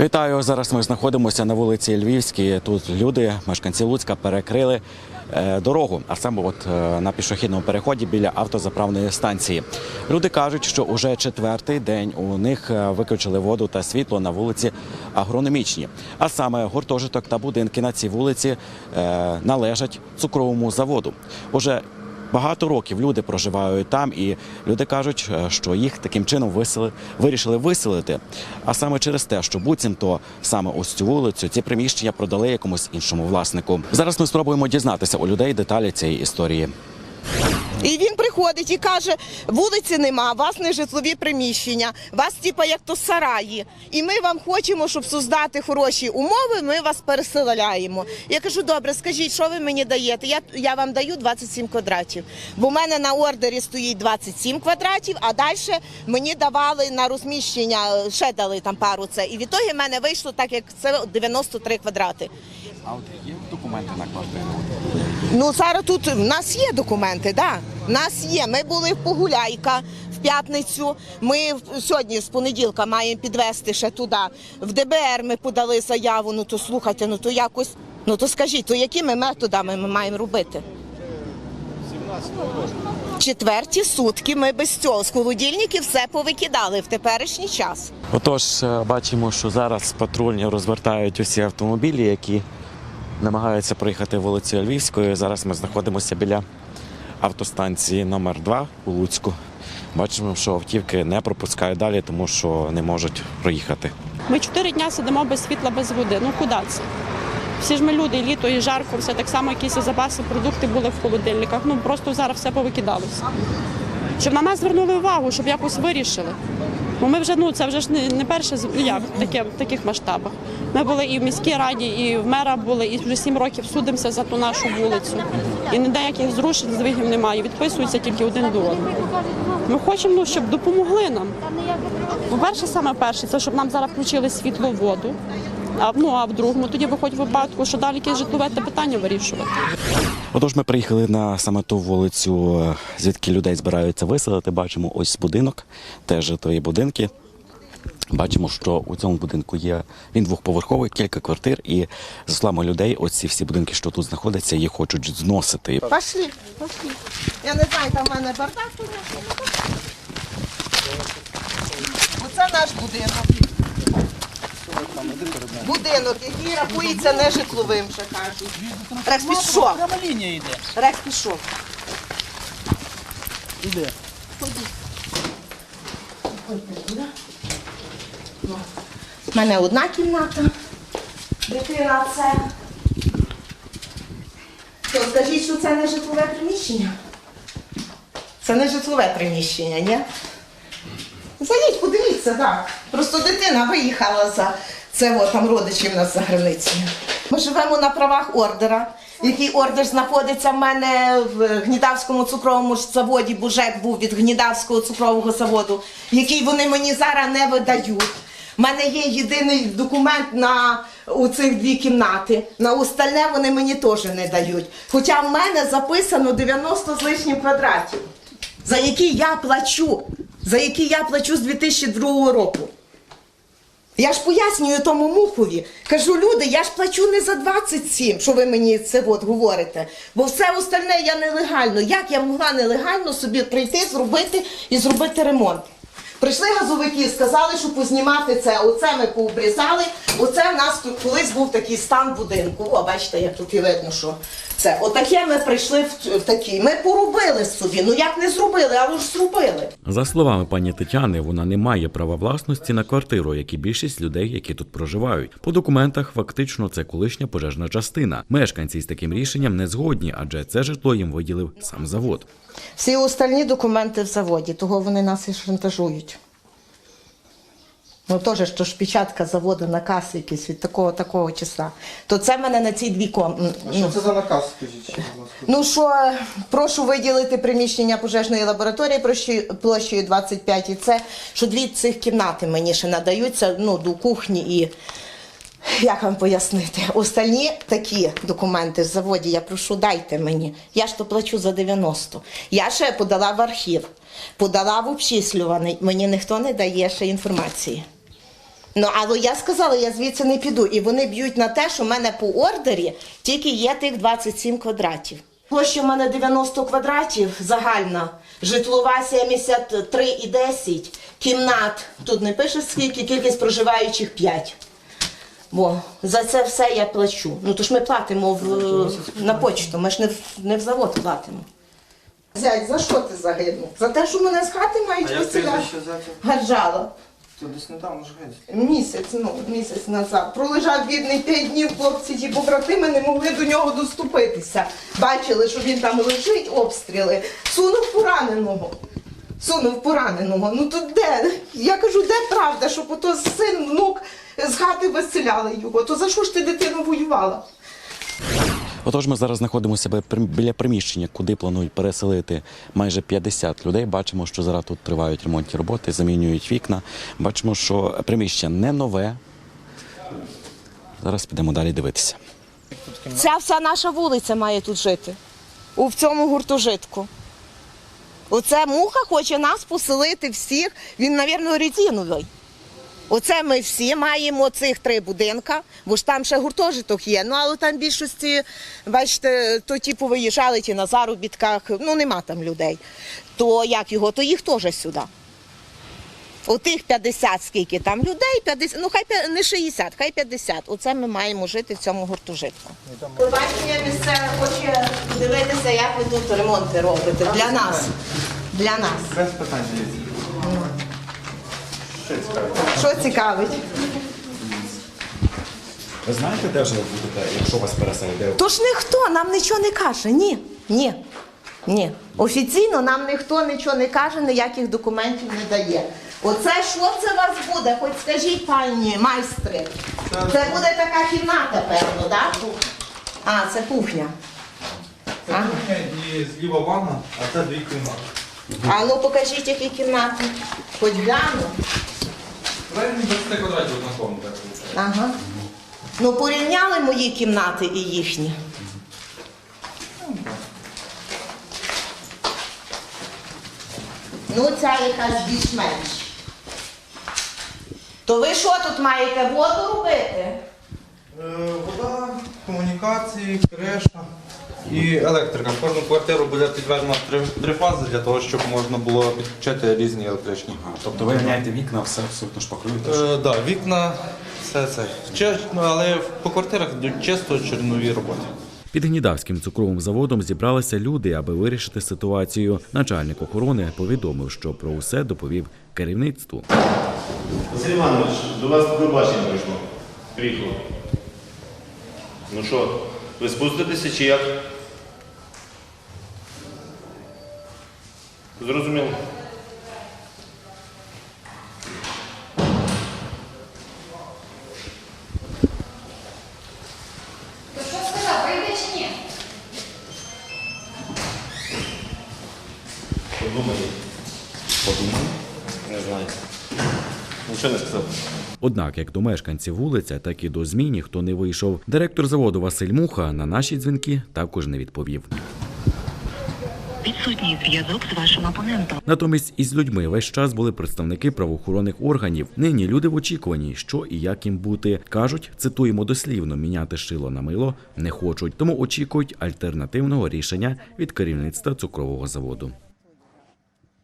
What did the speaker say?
Вітаю! Зараз ми знаходимося на вулиці Львівській. Тут люди, мешканці Луцька, перекрили е, дорогу, а саме от е, на пішохідному переході біля автозаправної станції. Люди кажуть, що уже четвертий день у них е, виключили воду та світло на вулиці агрономічні. А саме гуртожиток та будинки на цій вулиці належать цукровому заводу. Уже Багато років люди проживають там, і люди кажуть, е, що їх таким чином висели, вирішили виселити. А саме через те, що буцімто саме ось цю вулицю, ці приміщення продали якомусь іншому власнику. Зараз ми спробуємо дізнатися у людей деталі цієї історії. І він приходить і каже: вулиці нема, вас не житлові приміщення, вас типа як то сараї. І ми вам хочемо, щоб создати хороші умови. Ми вас переселяємо. Я кажу, добре, скажіть, що ви мені даєте? Я, я вам даю 27 квадратів. Бо в мене на ордері стоїть 27 квадратів, а далі мені давали на розміщення, е, ще дали там пару це. І відтоді в мене вийшло так, як це 93 квадрати. А от є документи на квартиру? Ну зараз тут в нас є документи, да. В нас є. Ми були в Погуляйка в п'ятницю. Ми сьогодні з понеділка маємо підвести ще туди. В ДБР ми подали заяву. Ну то слухайте, ну то якось. Ну то скажіть, то якими методами ми маємо робити? Четверті сутки ми без цього з холодильників все повикидали в теперішній час. Отож, е, бачимо, що зараз патрульні розвертають усі автомобілі, які намагаються проїхати вулицею Львівською. Зараз ми знаходимося біля автостанції номер 2 у Луцьку. Бачимо, що автівки не пропускають далі, тому що не можуть проїхати. Ми чотири дня сидимо без світла, без води. Ну куди це? Всі ж ми люди, і літо, і жарко, все так само, якісь запаси, продукти були в холодильниках. Ну просто зараз все повикидалося. Щоб на нас звернули увагу, щоб якось вирішили. Бо ми вже ну це вже ж не, не перше ну, як таке в таких масштабах. Ми були і в міській раді, і в мера були, і вже сім років судимося за ту нашу вулицю. І ніяких зрушень здвигів немає. Відписуються тільки один до одного. Ми хочемо, ну, щоб допомогли нам. По-перше, саме перше, це щоб нам зараз включили світло, воду. А, ну, а в другому, тоді виходить випадку, що далі якесь житлове питання вирішувати. Отож, ми приїхали на саме ту вулицю, е, звідки людей збираються виселити. Бачимо ось будинок, теж житлові будинки. Бачимо, що у цьому будинку є він двохповерховий, кілька квартир, і за словами людей, оці всі будинки, що тут знаходяться, їх хочуть зносити. Пошли, пошли. Я не знаю, там в мене бардак. Оце наш будинок. Будинок, який рахується нежитловим, ще кажуть. Рекс пішов. Прямо лінія йде. Рекс пішов. Іде. У мене одна кімната. Дитина це. То скажіть, що це не житлове приміщення? Це не житлове приміщення, ні? Зайдіть, подивіться, так. Просто дитина виїхала за це, от, там родичі в нас за границею. Ми живемо на правах ордера, який ордер знаходиться в мене в Гнідавському цукровому заводі, Бужек був від Гнідавського цукрового заводу, який вони мені зараз не видають. У мене є єдиний документ на у цих дві кімнати. На остальне вони мені теж не дають. Хоча в мене записано 90 з лишнім квадратів, за які я плачу, за які я плачу з 2002 року. Я ж пояснюю тому мухові. Кажу, люди, я ж плачу не за 27, що ви мені це от говорите. Бо все остальне я нелегально. Як я могла нелегально собі прийти, зробити і зробити ремонт? Прийшли газовики, сказали, що познімати це. Оце ми пообрізали. Оце в нас тут колись був такий стан будинку. О, бачите, як тут і видно, що це. Отаке ми прийшли в, в такий. Ми поробили собі. Ну як не зробили, але ж зробили. За словами пані Тетяни, вона не має права власності на квартиру, як і більшість людей, які тут проживають. По документах фактично це колишня пожежна частина. Мешканці з таким рішенням не згодні, адже це житло їм виділив сам завод. Всі остальні документи в заводі, того вони нас і шантажують. Ну теж, що ж печатка заводу, наказ якийсь від такого такого числа. То це мене на ці дві ком. А що це за наказ, скажіть, будь ласка? ну що, прошу виділити приміщення пожежної лабораторії площею- площею 25 і це, що дві цих кімнати мені ще надаються ну, до кухні і. Як вам пояснити? Остальні такі документи в заводі, я прошу, дайте мені. Я ж то плачу за 90. Я ще подала в архів, подала в обчислюваний. Мені ніхто не дає ще інформації. Ну, але я сказала, я звідси не піду. І вони б'ють на те, що в мене по ордері тільки є тих 27 квадратів. Площа в мене 90 квадратів, загальна, житлова 73,10, кімнат, тут не пише скільки, кількість проживаючих 5. Бо за це все я плачу. Ну то ж ми платимо в, на почту, ми ж не в, не в завод платимо. Зять, за що ти загинув? За те, що мене з хати мають виселяти? Гаржала. Це десь недавно ж геть. Місяць, ну, місяць назад. Пролежав бідний п'ять днів, хлопці ті побратими не могли до нього доступитися. Бачили, що він там лежить, обстріли. Сунув пораненого. Сунув пораненого. Ну то де? Я кажу, де правда, щоб ото син, внук з хати виселяли його. То за що ж ти дитину воювала? Отож, ми зараз знаходимося біля приміщення, куди планують переселити майже 50 людей. Бачимо, що зараз тут тривають ремонтні роботи, замінюють вікна. Бачимо, що приміщення не нове. Зараз підемо далі дивитися. Ця вся наша вулиця має тут жити. У цьому гуртожитку. Оце муха хоче нас поселити всіх. Він, мабуть, резиновий. Оце ми всі маємо цих три будинка, бо ж там ще гуртожиток є. Ну але там більшості, бачите, то ті повиїжджали ті на заробітках, ну нема там людей. То як його, то їх теж сюди. Отих 50 скільки там людей, 50, ну хай не 60, хай 50. Оце ми маємо жити в цьому гуртожитку. Побачення місцеве хоче подивитися, як ви тут ремонти робите. Для нас. Для нас. Без питань дивіться. Що цікавить? Ви знаєте, де вже будете, якщо вас переселять? Тож ніхто нам нічого не каже. Ні. Ні. Ні. Офіційно нам ніхто нічого не каже, ніяких документів не дає. Оце що це у вас буде? Хоч скажіть, пані майстри. Це буде така кімната, певно, так? А, це кухня. Це кухня і зліва ванна, а це дві кімнати. А ну покажіть, які кімнати. Хоч гляну. Правильно 20 квадратів так виходить. Ага. Ну, порівняли мої кімнати і їхні. Ну, ця якась більш-менш. То ви що тут маєте воду робити? Е, Вода, комунікації, креша і електрика. В кожну квартиру буде підведено три, три фази для того, щоб можна було підключити різні електричні. Тобто ви міняєте вікна, все абсолютно шпаклюєте? Е, да, вікна, все це. Чесно, але по квартирах йдуть чисто чорнові роботи. Під Гнідавським цукровим заводом зібралися люди, аби вирішити ситуацію. Начальник охорони повідомив, що про усе доповів керівництву. Василь Іванович, до вас пробачення прийшло. Приїхало. Ну що, ви спуститеся чи як? Зрозуміло. То що сказав, прийде чи ні? Подумай. Не знаю. Нічого не сказав. Однак, як до мешканців вулиця, так і до ЗМІ ніхто не вийшов. Директор заводу Василь Муха на наші дзвінки також не відповів. Відсутній зв'язок з вашим опонентом. Натомість із людьми весь час були представники правоохоронних органів. Нині люди в очікуванні, що і як їм бути. кажуть, цитуємо дослівно, міняти шило на мило не хочуть, тому очікують альтернативного рішення від керівництва цукрового заводу.